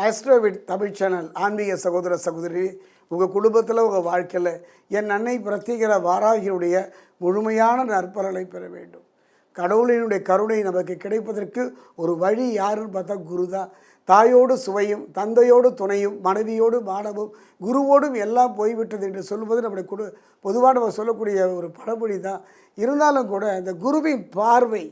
AstroVed Tamil channel ஆன்மீக சகோதர சகோதரி உங்கள் குடும்பத்தில் உங்கள் வாழ்க்கையில் என் அன்னை பிரத்யேகர வாராகியுடைய முழுமையான நற்பலனை பெற வேண்டும். கடவுளினுடைய கருணை நமக்கு கிடைப்பதற்கு ஒரு வழி யாருன்னு பார்த்தா குரு தான் தாயோடு சுவையும் தந்தையோடு துணையும் மனைவியோடு மானமும் குருவோடும் எல்லாம் போய்விட்டது என்று சொல்வது நம்முடைய குடு பொதுவாக நம்ம சொல்லக்கூடிய ஒரு பழமொழி தான் இருந்தாலும் கூட அந்த குருவின் பார்வை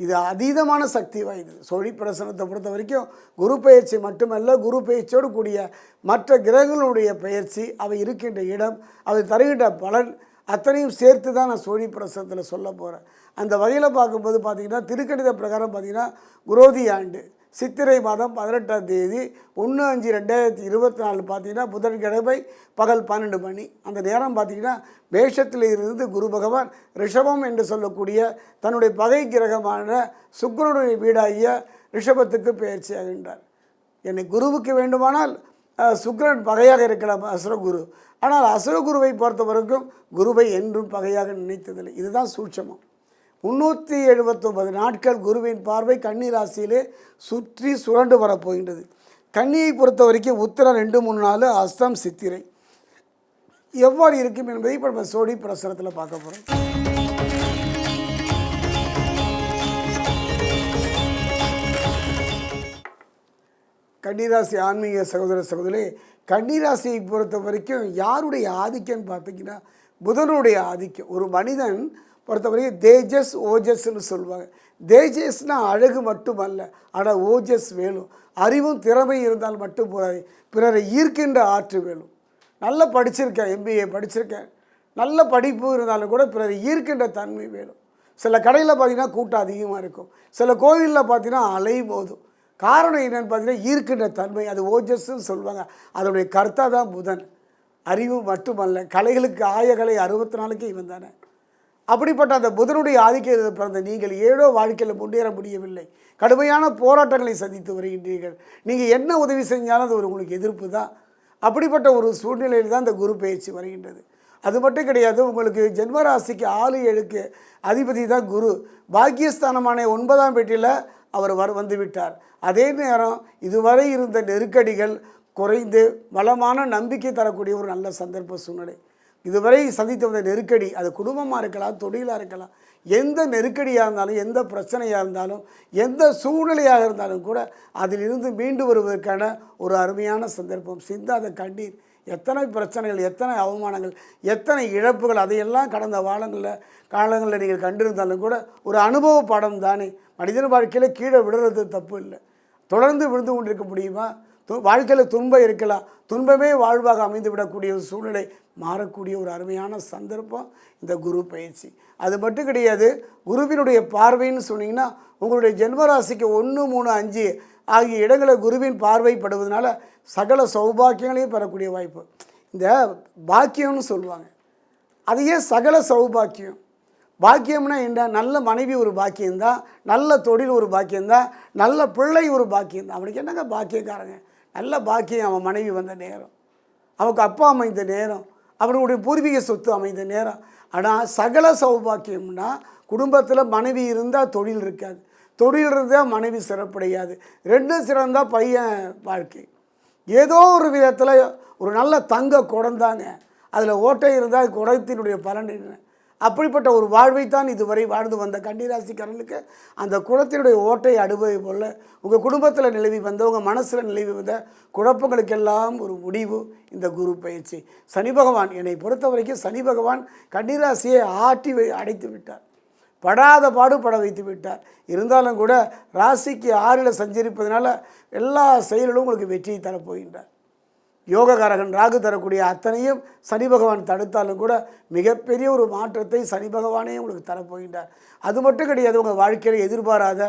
இது அதீதமான சக்தி வாய்ந்தது. சோழி பிரசனத்தை பொறுத்த வரைக்கும் குரு பயிற்சி மட்டுமல்ல குரு பயிற்சியோடு கூடிய மற்ற கிரகங்களுடைய பயிற்சி அவை இருக்கின்ற இடம் அவை தருகின்ற பலன் அத்தனையும் சேர்த்து தான் நான் சோழி பிரசனத்தில் சொல்ல போகிறேன் அந்த வகையில் பார்க்கும்போது பார்த்திங்கன்னா திருக்கணித பிரகாரம் பார்த்திங்கன்னா குரோதி ஆண்டு. சித்திரை மாதம் பதினெட்டாம் தேதி ஒன்று அஞ்சு ரெண்டாயிரத்தி இருபத்தி நாலு பார்த்தீங்கன்னா புதன்கிழமை பகல் பன்னெண்டு மணி. அந்த நேரம் பார்த்தீங்கன்னா மேஷத்தில் இருந்து குரு பகவான் ரிஷபம் என்று சொல்லக்கூடிய தன்னுடைய பகை கிரகமான சுக்கரனுடைய வீடாகிய ரிஷபத்துக்கு பயிற்சி ஆகின்றார். என்னை குருவுக்கு வேண்டுமானால் சுக்கரன் பகையாக இருக்கலாம் அசுரகுரு. ஆனால் அசுரகுருவை பொறுத்த வரைக்கும் குருவை என்றும் பகையாக நினைத்ததில்லை. இதுதான் சூட்சமம். முந்நூற்றி எழுபத்தொம்பது நாட்கள் குருவின் பார்வை கன்னி ராசியிலே சுற்றி சுரண்டு வரப்போகின்றது. கன்னியை பொறுத்த வரைக்கும் உத்திரம் ரெண்டு மூணு நாலு அஸ்தம் சித்திரை. எவ்வாறு இருக்கும் என்பதை இப்போ நம்ம சோடி பிரசரத்தில் பார்க்க போகிறோம் கன்னிராசி ஆன்மீக சகோதர சகோதரி கன்னிராசியை பொறுத்த வரைக்கும் யாருடைய ஆதிக்கம்னு பார்த்தீங்கன்னா புதனுடைய ஆதிக்கம். ஒரு மனிதன் பொறுத்தவரைக்கும் தேஜஸ் ஓஜஸ்ன்னு சொல்லுவாங்க. தேஜஸ்னால் அழகு மட்டுமல்ல ஆனால் ஓஜஸ் வேணும். அறிவும் திறமை இருந்தால் மட்டும் போதாது. பிறரை ஈர்க்கின்ற ஆற்று வேணும். நல்லா படிச்சிருக்கேன் எம்பிஏ படிச்சிருக்கேன். நல்ல படிப்பு இருந்தாலும் கூட பிறரை ஈர்க்கின்ற தன்மை வேணும். சில கடையில் பார்த்தீங்கன்னா கூட்டம் அதிகமாக இருக்கும். சில கோவிலில் பார்த்தீங்கன்னா அலை போதும் காரணம் என்னென்னு பார்த்தீங்கன்னா ஈர்க்கின்ற தன்மை அது ஓஜஸ்ன்னு சொல்லுவாங்க. அதனுடைய கர்த்தா தான் புதன். அறிவு மட்டுமல்ல கலைகளுக்கு ஆயகலை அறுபத்தி நாளைக்கு இவன் தானே. அப்படிப்பட்ட அந்த புதனுடைய ஆதிக்கத்தில் பிறந்த நீங்கள் ஏழோ வாழ்க்கையில் முன்னேற முடியவில்லை. கடுமையான போராட்டங்களை சந்தித்து வருகின்றீர்கள். நீங்கள் என்ன உதவி செஞ்சாலும் அது ஒரு உங்களுக்கு எதிர்ப்பு தான். அப்படிப்பட்ட ஒரு சூழ்நிலையில் தான் இந்த குரு பயிற்சி வருகின்றது. அது மட்டும் கிடையாது உங்களுக்கு ஜென்மராசிக்கு ஆளு எழுக்கு அதிபதி தான் குரு. பாக்கியஸ்தானமான ஒன்பதாம் பேட்டியில் அவர் வர வந்துவிட்டார் அதே நேரம் இதுவரை இருந்த நெருக்கடிகள் குறைந்து வளமான நம்பிக்கை தரக்கூடிய ஒரு நல்ல சந்தர்ப்ப சூழ்நிலை. இதுவரை சந்தித்து வந்த நெருக்கடி அது குடும்பமாக இருக்கலாம் தொழிலாக இருக்கலாம் எந்த நெருக்கடியாக இருந்தாலும் எந்த பிரச்சனையாக இருந்தாலும் எந்த சூழ்நிலையாக இருந்தாலும் கூட அதிலிருந்து மீண்டு வருவதற்கான ஒரு அருமையான சந்தர்ப்பம். சிந்தாத கண்ணீர் எத்தனை பிரச்சனைகள் எத்தனை அவமானங்கள் எத்தனை இழப்புகள் அதையெல்லாம் கடந்த வாழங்களில் காலங்களில் நீங்கள் கண்டிருந்தாலும் கூட ஒரு அனுபவ பாடம் தானே. மனிதன் வாழ்க்கையில் கீழே விடுறது தப்பு இல்லை. தொடர்ந்து விழுந்து கொண்டிருக்க முடியுமா? வாழ்க்கையில் துன்பம் இருக்கலாம். துன்பமே வாழ்வாக அமைந்து விடக்கூடிய ஒரு சூழ்நிலை மாறக்கூடிய ஒரு அருமையான சந்தர்ப்பம் இந்த குரு பயிற்சி. அது மட்டும் கிடையாது குருவினுடைய பார்வைன்னு சொன்னீங்கன்னா உங்களுடைய ஜென்மராசிக்கு ஒன்று மூணு அஞ்சு ஆகிய இடங்களை குருவின் பார்வைப்படுவதனால சகல சௌபாக்கியங்களையும் பெறக்கூடிய வாய்ப்பு. இந்த பாக்கியம்னு சொல்லுவாங்க. அதையே சகல சௌபாக்கியம். பாக்கியம்னா என்ன? நல்ல மனைவி ஒரு பாக்கியம்தான் நல்ல தொழில் ஒரு பாக்கியம்தான் நல்ல பிள்ளை ஒரு பாக்கியம்தான். அவனுக்கு என்னங்க பாக்கியக்காரங்க? நல்ல பாக்கியம் அவன் மனைவி வந்த நேரம். அவனுக்கு அப்பா அமைந்த நேரம். அவனுடைய பூர்வீக சொத்து அமைந்த நேரம். ஆனால் சகல சௌபாக்கியம்னா குடும்பத்தில் மனைவி இருந்தால் தொழில் இருக்காது. தொழில் இருந்தால் மனைவி சிறப்படையாது. ரெண்டும் சிறந்தால் பையன் வாழ்க்கை. ஏதோ ஒரு விதத்தில் ஒரு நல்ல தங்க குடந்தாங்க. அதில் ஓட்டை இருந்தால் குடத்தினுடைய பலன் என்ன? அப்படிப்பட்ட ஒரு வாழ்வைத்தான் இதுவரை வாழ்ந்து வந்த கன்னிராசிக்காரர்களுக்கு அந்த குளத்தினுடைய ஓட்டை அடுவது போல் உங்கள் குடும்பத்தில் நிலவி வந்த உங்கள் மனசில் நிலவி வந்த குழப்பங்களுக்கெல்லாம் ஒரு முடிவு இந்த குரு பயிற்சி. சனி பகவான் என்னை பொறுத்த வரைக்கும் சனி பகவான் கன்னிராசியை ஆட்டி அடைத்து விட்டார். படாத பாடுபட வைத்து விட்டார். இருந்தாலும் கூட ராசிக்கு ஆறில் சஞ்சரிப்பதனால எல்லா செயலிலும் உங்களுக்கு வெற்றியை தரப்போகின்றார் யோககாரகன் ராகு தரக்கூடிய அத்தனையும் சனி பகவான் தடுத்தாலும் கூட மிகப்பெரிய ஒரு மாற்றத்தை சனி பகவானே உங்களுக்கு தரப்போகின்றார். அது மட்டும் கிடையாது உங்கள் வாழ்க்கையில் எதிர்பாராத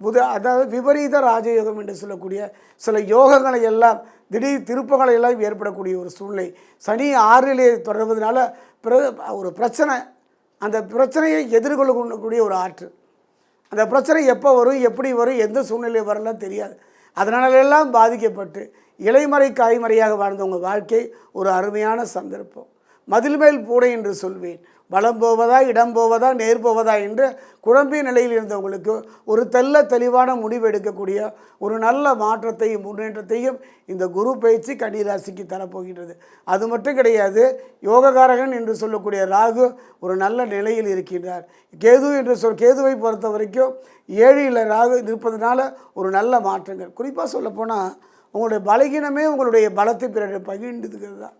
புத அதாவது விபரீத ராஜயோகம் என்று சொல்லக்கூடிய சில யோகங்களை எல்லாம் திடீர் திருப்பங்களை எல்லாம் ஏற்படக்கூடிய ஒரு சூழ்நிலை. சனி ஆறிலே தொடர்வதனால பிற ஒரு பிரச்சனை அந்த பிரச்சனையை எதிர்கொள்ளக்கூடிய ஒரு ஆற்று. அந்த பிரச்சனை எப்போ வரும் எப்படி வரும் எந்த சூழ்நிலை வரலாம் தெரியாது. அதனாலெல்லாம் பாதிக்கப்பட்டு இலைமறை காய்மறையாக வாழ்ந்த உங்கள் வாழ்க்கை ஒரு அருமையான சந்தர்ப்பம். மதில் மேல் பூடை என்று சொல்வேன். வளம் போவதா இடம் போவதா நேர் போவதா என்று குழம்பிய நிலையில் இருந்தவங்களுக்கு ஒரு தெல்ல தெளிவான முடிவு எடுக்கக்கூடிய ஒரு நல்ல மாற்றத்தையும் முன்னேற்றத்தையும் இந்த குரு பயிற்சி கன்னிராசிக்கு தரப்போகின்றது. அது மட்டும் கிடையாது யோககாரகன் என்று சொல்லக்கூடிய ராகு ஒரு நல்ல நிலையில் இருக்கின்றார். கேது என்று சொல் கேதுவை பொறுத்த வரைக்கும் ஏழில் ராகு இருப்பதனால ஒரு நல்ல மாற்றங்கள். குறிப்பாக சொல்லப்போனால் உங்களுடைய பலகீனமே உங்களுடைய பலத்தை பிறகு பகிர்ந்துக்கிறது? தான்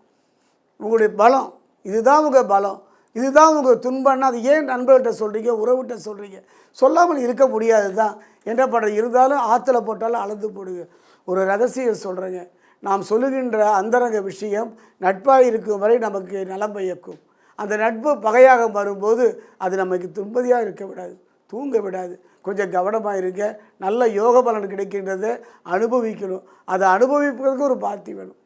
உங்களுடைய பலம் இதுதான் உங்கள் பலம் இதுதான் உங்கள் துன்பம்னா அது ஏன் நண்பர்கிட்ட சொல்கிறீங்க உறவுகிட்ட சொல்கிறீங்க சொல்லாமல் இருக்க முடியாது தான் என்ன பண்ணுற இருந்தாலும் ஆற்றுல போட்டாலும் அளந்து போடுங்க. ஒரு ரகசியம் சொல்கிறேங்க நாம் சொல்லுகின்ற அந்தரங்க விஷயம் நட்பாக இருக்கும் வரை நமக்கு நலம் பயக்கும். அந்த நட்பு பகையாக வரும்போது அது நமக்கு துன்பதியாக இருக்க விடாது தூங்க விடாது. கொஞ்சம் கவனமாக இருங்க. நல்ல யோக பலன் கிடைக்கின்றதை அனுபவிக்கணும். அதை அனுபவிப்பதற்கு ஒரு பார்த்தி வேணும்.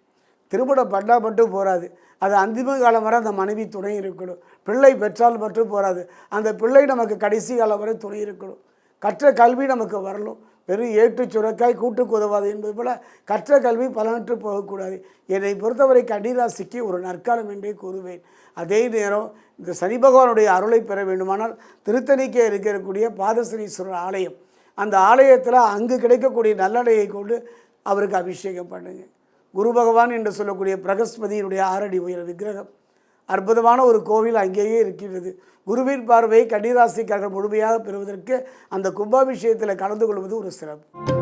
திருமணம் பண்ணால் மட்டும் போகாது அது அந்திம காலம் வரை அந்த மனைவி துணை இருக்கணும். பிள்ளை பெற்றால் மட்டும் போகாது அந்த பிள்ளை நமக்கு கடைசி காலம் வரை துணை இருக்கணும். கற்ற கல்வி நமக்கு வரணும். வெறும் ஏற்று சுரக்காய் கூட்டுக்கு உதவாது என்பது போல் கற்ற கல்வி பலனற்று போகக்கூடாது. என்னை பொறுத்தவரை கன்னிராசிக்கு ஒரு நற்காலம் என்றே கூறுவேன். அதே நேரம் இந்த சனி பகவானுடைய அருளை பெற வேண்டுமானால் திருத்தணிக்கே இருக்கக்கூடிய பாதசனீஸ்வரர் ஆலயம். அந்த ஆலயத்தில் அங்கு கிடைக்கக்கூடிய நல்லடையை கொண்டு அவருக்கு அபிஷேகம் பண்ணுங்க. குரு பகவான் என்று சொல்லக்கூடிய பிரகஸ்பதியினுடைய ஆறடி உயர விக்கிரகம். அற்புதமான ஒரு கோவில் அங்கேயே இருக்கின்றது. குருவின் பார்வையை கன்னிராசிக்காரர்கள் முழுமையாக பெறுவதற்கு அந்த கும்பாபிஷேகத்தில் கலந்து கொள்வது ஒரு சிறப்பு.